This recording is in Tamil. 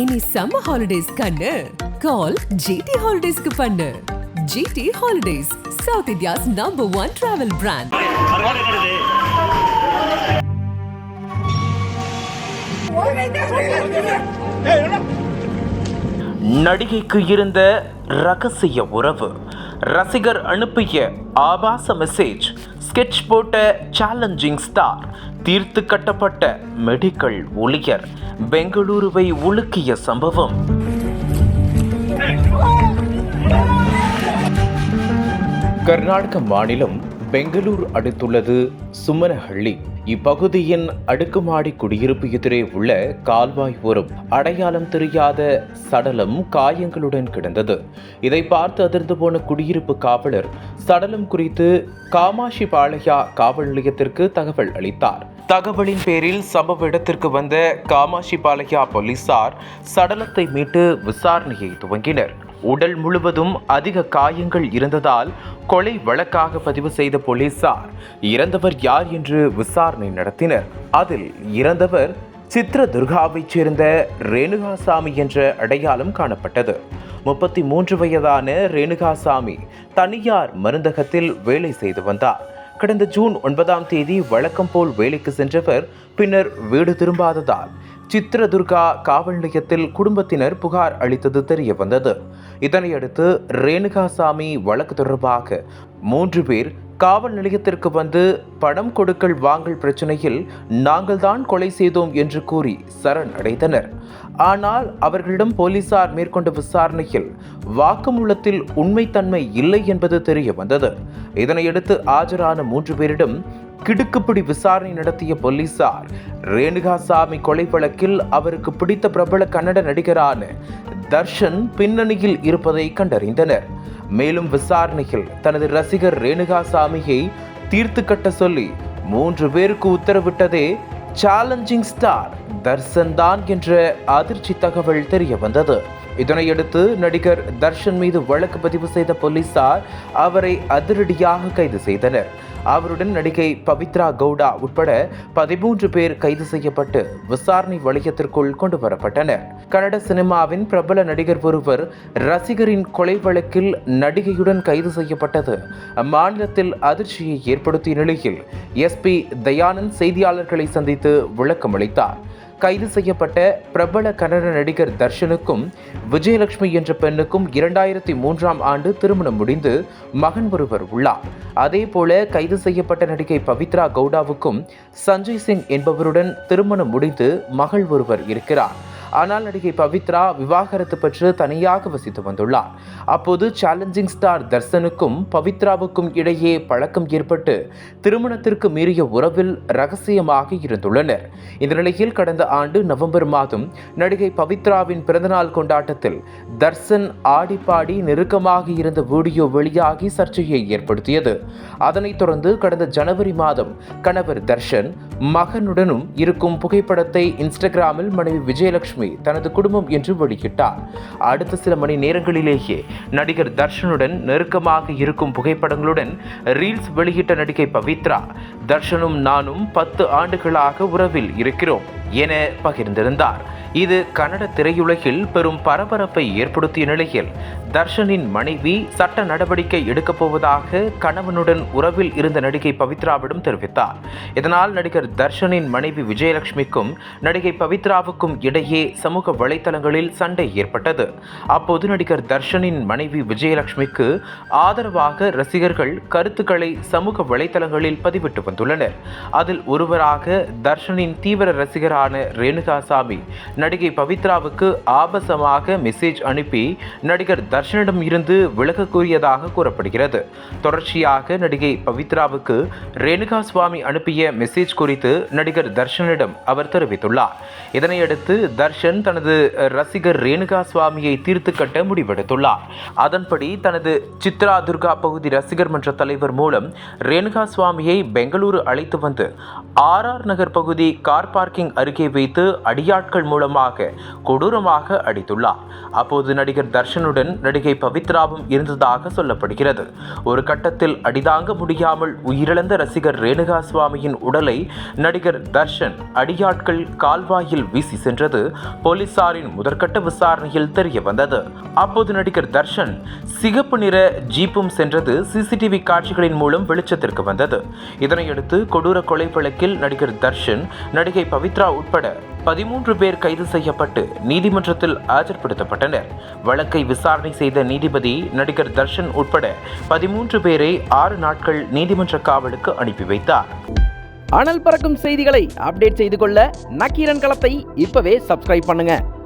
இனி சம்மர் ஹாலிடேஸ் கண்ணு. கால் ஜிடி ஹாலிடேஸ்க்கு பண்ணு. GT holidays south India's number one travel brand நடிகைக்கு இருந்த ரகசிய உறவு. ரசிகர் அனுப்பிய ஆபாச மெசேஜ் ஸ்கெட்ச் போட்ட சேலஞ்சிங் ஸ்டார் தீர்த்து கட்டப்பட்ட மெடிக்கல் ஊழியர் பெங்களூருவை உலுக்கிய சம்பவம். கர்நாடக மாநிலம் பெங்களூர் அடுத்துள்ளது சுமனஹள்ளி. இப்பகுதியின் அடுக்குமாடி குடியிருப்பு எதிரே உள்ள கால்வாய் ஓரம் அடையாளம் தெரியாத சடலம் காயங்களுடன் கிடந்தது. இதை பார்த்து அதிர்ந்து போன குடியிருப்பு காவலர் சடலம் குறித்து காமாஷி பாளையா காவல் நிலையத்திற்கு தகவல் அளித்தார். தகவலின் பேரில் சம்பவ இடத்திற்கு வந்த காமாஷி பாளையா போலீசார் சடலத்தை மீட்டு விசாரணையை துவங்கினர். உடல் முழுவதும் அதிக காயங்கள் இருந்ததால் கொலை வழக்காக பதிவு செய்த போலீசார். இறந்தவர் யார் என்று விசாரணை நடத்தினர். அதில் இறந்தவர் சித்ரதுர்காவைச் சேர்ந்த ரேணுகாசாமி என்ற அடையாளம் காணப்பட்டது. முப்பத்தி மூன்று வயதான ரேணுகாசாமி தனியார் மருந்தகத்தில் வேலை செய்து வந்தார். கடந்த ஜூன் ஒன்பதாம் தேதி வழக்கம் போல் வேலைக்கு சென்றவர் பின்னர் வீடு திரும்பாததால் சித்ரதுர்கா காவல் நிலையத்தில் குடும்பத்தினர் புகார் அளித்தது தெரிய வந்தது இதனையடுத்து ரேணுகாசாமி வழக்கு தொடர்பாக மூன்று பேர் காவல் நிலையத்திற்கு வந்து பணம் கொடுக்கல் வாங்கல் பிரச்சனையில் நாங்கள் தான் கொலை செய்தோம் என்று கூறி சரண் அடைந்தனர் ஆனால் அவர்களிடம் போலீசார் மேற்கொண்ட விசாரணையில் வாக்குமூலத்தில் உண்மைத்தன்மை இல்லை என்பது தெரிய வந்தது. இதனையடுத்து ஆஜரான மூன்று பேரிடம் கிடுக்குப்பிடி விசாரணை நடத்திய போலீசார் ரேணுகாசாமி கொலை வழக்கில் அவருக்கு பிடித்த பிரபல கன்னட நடிகரான தர்ஷன் பின்னணியில் இருப்பதை கண்டறிந்தனர். மேலும் விசாரணையில் தனது ரசிகர் ரேணுகாசாமியை தீர்த்து கட்ட சொல்லி மூன்று பேருக்கு உத்தரவிட்டதே சேலஞ்சிங் ஸ்டார் தர்ஷன் தான் என்ற அதிர்ச்சி தகவல் தெரிய வந்தது. இதனையடுத்து நடிகர் தர்ஷன் மீது வழக்கு பதிவு செய்த போலீசார் அவரை அதிரடியாக கைது செய்தனர். அவருடன் நடிகை பவித்ரா கவுடா உட்பட பதிமூன்று பேர் கைது செய்யப்பட்டு விசாரணை வளையத்திற்குள் கொண்டு வரப்பட்டனர். கன்னட சினிமாவின் பிரபல நடிகர் ஒருவர் ரசிகரின் கொலை வழக்கில் நடிகையுடன் கைது செய்யப்பட்டது. அம்மாநிலத்தில் அதிர்ச்சியை ஏற்படுத்திய நிலையில் எஸ்பி தயானந்த் செய்தியாளர்களை சந்தித்து விளக்கம் அளித்தார் கைது செய்யப்பட்ட பிரபல கன்னட நடிகர் தர்ஷனுக்கும் விஜயலட்சுமி என்ற பெண்ணுக்கும் இரண்டாயிரத்தி மூன்றாம் ஆண்டு திருமணம் முடிந்து மகன் ஒருவர் உள்ளார். அதேபோல கைது செய்யப்பட்ட நடிகை பவித்ரா கவுடாவுக்கும் சஞ்சய் சிங் என்பவருடன் திருமணம் முடிந்து மகள் ஒருவர் இருக்கிறார். ஆனால் நடிகை பவித்ரா விவாகரத்து பெற்று தனியாக வசித்து வந்துள்ளார். அப்போது சேலஞ்சிங் ஸ்டார் தர்சனுக்கும் பவித்ராவுக்கும் இடையே பழக்கம் ஏற்பட்டு திருமணத்திற்கு மீறிய உறவில் ரகசியமாக இருந்துள்ளனர். இந்த நிலையில் கடந்த ஆண்டு நவம்பர் மாதம் நடிகை பவித்ராவின் பிறந்தநாள் கொண்டாட்டத்தில் தர்சன் ஆடிப்பாடி நெருக்கமாக இருந்த வீடியோ வெளியாகி சர்ச்சையை ஏற்படுத்தியது. அதனைத் தொடர்ந்து கடந்த ஜனவரி மாதம் கணவர் தர்ஷன் மகனுடனும் இருக்கும் புகைப்படத்தை இன்ஸ்டாகிராமில் மனைவி விஜயலட்சுமி தனது குடும்பம் என்று வெளியிட்டார். அடுத்த சில மணி நேரங்களிலேயே நடிகர் தர்ஷனுடன் நெருக்கமாக இருக்கும் புகைப்படங்களுடன் ரீல்ஸ் வெளியிட்ட நடிகை பவித்ரா தர்ஷனும் நானும் பத்து ஆண்டுகளாக உறவில் இருக்கிறோம். என பகிர்ந்திருந்தார். இது கன்னட திரையுலகில் பெரும் பரபரப்பை ஏற்படுத்திய நிலையில் தர்ஷனின் மனைவி சட்ட நடவடிக்கை எடுக்கப் போவதாக கணவனுடன் உறவில் இருந்த நடிகை பவித்ராவிடம் தெரிவித்தார். இதனால் நடிகர் தர்ஷனின் மனைவி விஜயலட்சுமிக்கும் நடிகை பவித்ராவுக்கும் இடையே சமூக வலைத்தளங்களில் சண்டை ஏற்பட்டது. அப்போது நடிகர் தர்ஷனின் மனைவி விஜயலட்சுமிக்கு ஆதரவாக ரசிகர்கள் கருத்துக்களை சமூக வலைத்தளங்களில் பதிவிட்டு வந்துள்ளனர். அதில் ஒருவராக தர்ஷனின் தீவிர ரசிகராக நடிகரான ரேணுகாசாமி நடிகை பவித்ராவுக்கு ஆபாசமாக மெசேஜ் அனுப்பி நடிகர் தர்ஷனிடம் இருந்து விலக கூறியதாக கூறப்படுகிறது. தொடர்ச்சியாக நடிகை பவித்ராவுக்கு ரேணுகா சுவாமி அனுப்பிய மெசேஜ் குறித்து நடிகர் தர்ஷனிடம் அவர் தெரிவித்துள்ளார். இதனையடுத்து தர்ஷன் தனது ரசிகர் ரேணுகா சுவாமியை தீர்த்து கட்ட முடிவெடுத்துள்ளார். அதன்படி தனது சித்ரா துர்கா பகுதி ரசிகர் மன்ற தலைவர் மூலம் ரேணுகா சுவாமியை பெங்களூரு அழைத்து வந்து ஆர் ஆர் நகர் பகுதி கார் பார்க்கிங் அருகே அருகே வைத்து அடியாட்கள் மூலமாக கொடூரமாக அடித்துள்ளார். அப்போது நடிகர் தர்ஷனுடன் நடிகை பவித்ராவும் இருந்ததாக சொல்லப்படுகிறது. ஒரு கட்டத்தில் அடிதாங்க முடியாமல் உயிரிழந்த ரசிகர் ரேணுகா சுவாமியின் உடலை நடிகர் தர்ஷன் அடியாட்கள் கால்வாயில் வீசி சென்றது போலீசாரின் முதற்கட்ட விசாரணையில் தெரிய வந்தது அப்போது நடிகர் தர்ஷன் சிகப்பு நிற ஜீப்பும் சென்றது சிசிடிவி காட்சிகளின் மூலம் வெளிச்சத்திற்கு வந்தது. இதனையடுத்து கொடூர கொலை வழக்கில் நடிகர் தர்ஷன் நடிகை பவித்ரா உட்பட பதிமூன்று பேர் கைது செய்யப்பட்டு நீதிமன்றத்தில் ஆஜர்படுத்தப்பட்டனர். வழக்கை விசாரணை செய்த நீதிபதி நடிகர் தர்ஷன் உட்பட பதிமூன்று பேரை ஆறு நாட்கள் நீதிமன்ற காவலுக்கு அனுப்பி வைத்தார். அனல் பறக்கும் செய்திகளை அப்டேட் செய்து கொள்ள நக்கீரன் களத்தை இப்பவே சப்ஸ்கிரைப் பண்ணுங்க.